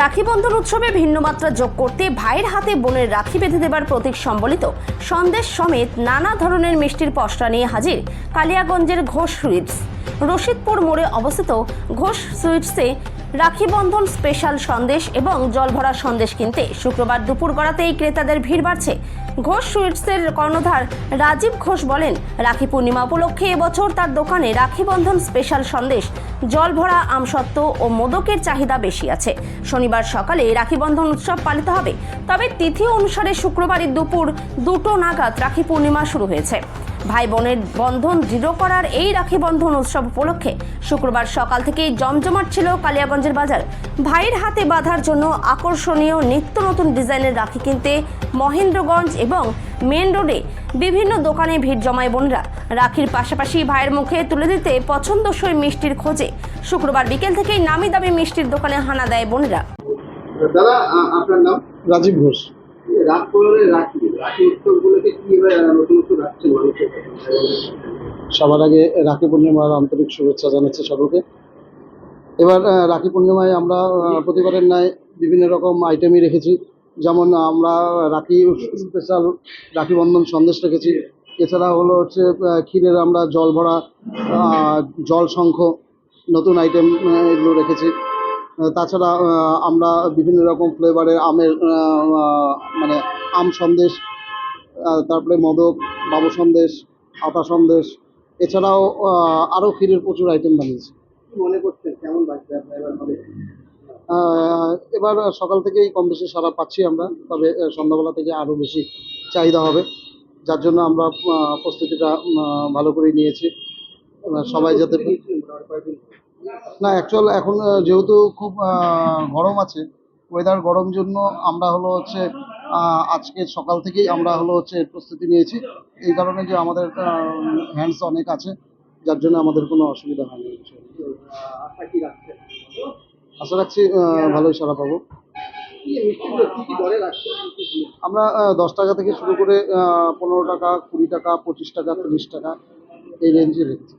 রাখি বন্ধন উৎসবে ভিন্ন মাত্রা যোগ করতে ভাইয়ের হাতে বোনের রাখি বেঁধে দেবার প্রতীক সম্বলিত সন্দেশ সমেত নানা ধরনের মিষ্টির পসরা নিয়ে হাজির কালিয়াগঞ্জের ঘোষ সুইটস। রশিদপুর মোড়ে অবস্থিত ঘোষ সুইটসে রাখি বন্ধন স্পেশাল সন্দেশ এবং জলভরা সন্দেশ কিনতে শুক্রবার দুপুর গড়াতেই ক্রেতাদের ভিড় বাড়ছে। ঘোষ সুইটসের কর্ণধার রাজীব ঘোষ বলেন, রাখি পূর্ণিমা উপলক্ষে এবছর তার দোকানে রাখি বন্ধন স্পেশাল সন্দেশ জলভরা আমসত্ত্ব ও মোদকের চাহিদা বেশি আছে। শনিবার সকালে রাখি বন্ধন উৎসব পালিত হবে, তবে তিথি অনুসারে শুক্রবারের দুপুর দুটো নাগাদ রাখি পূর্ণিমা শুরু হয়েছে। ভাই বোনের বন্ধন দৃঢ় করার এই রাখি বন্ধন উৎসব উপলক্ষে শুক্রবার সকাল থেকেই জমজমাট ছিল কালিয়াগঞ্জের বাজার। ভাইয়ের হাতে বাঁধার জন্য আকর্ষণীয় নিত্য নতুন ডিজাইনের রাখি কিনতে মহেন্দ্রগঞ্জ এবং মেন রোডে বিভিন্ন দোকানে ভিড় জমায় বোনরা। রাখির পাশাপাশি ভাইয়ের মুখে তুলে দিতে পছন্দসই মিষ্টির খোঁজে। শুক্রবার বিকেল থেকেই নামি দামি মিষ্টির দোকানে হানা দেয় বোনেরা। দাদা আপনার নাম? রাজীব ঘোষ। রাত পরে রাখি রাখি উৎসবগুলোকে কীভাবে রাখছেন মানুষের সবার আগে রাখি পূর্ণিমার আন্তরিক শুভেচ্ছা জানাচ্ছি সকলকে। এবার রাখি পূর্ণিমায় আমরা প্রতিবারের ন্যায় বিভিন্ন রকম আইটেমই রেখেছি। যেমন আমরা রাখি স্পেশাল রাখি বন্ধন সন্দেশ রেখেছি। এছাড়া হলো হচ্ছে ক্ষীরের আমরা জল ভরা জল শঙ্খ নতুন আইটেম এগুলো রেখেছি। তাছাড়া আমরা বিভিন্ন রকম ফ্লেভারের আমের মানে আম সন্দেশ তারপরে মোদক বাবু সন্দেশ আটা সন্দেশ এছাড়াও আরও ক্ষীরের প্রচুর আইটেম বানিয়েছি। মনে করছেন? কেমন বাজছে এবার হবে? এবার সকাল থেকেই কম বেশি সারা পাচ্ছি আমরা তবে সন্ধ্যাবেলা থেকে আরও বেশি চাহিদা হবে। যার জন্য আমরা প্রস্তুতিটা ভালো করে নিয়েছি। সবাই যাতে না অ্যাকচুয়াল এখন যেহেতু খুব গরম আছে ওয়েদার গরম জন্য আমরা হলো হচ্ছে আজকে সকাল থেকেই আমরা হলো হচ্ছে প্রস্তুতি নিয়েছি। এই কারণে যে আমাদের হ্যান্ডস অনেক আছে যার জন্য আমাদের কোনো অসুবিধা হয়নি। আশা রাখছি ভালোই সারা পাবো? আমরা দশ টাকা থেকে শুরু করে পনেরো টাকা কুড়ি টাকা পঁচিশ টাকা তিরিশ টাকা এই রেঞ্জে রেখেছি।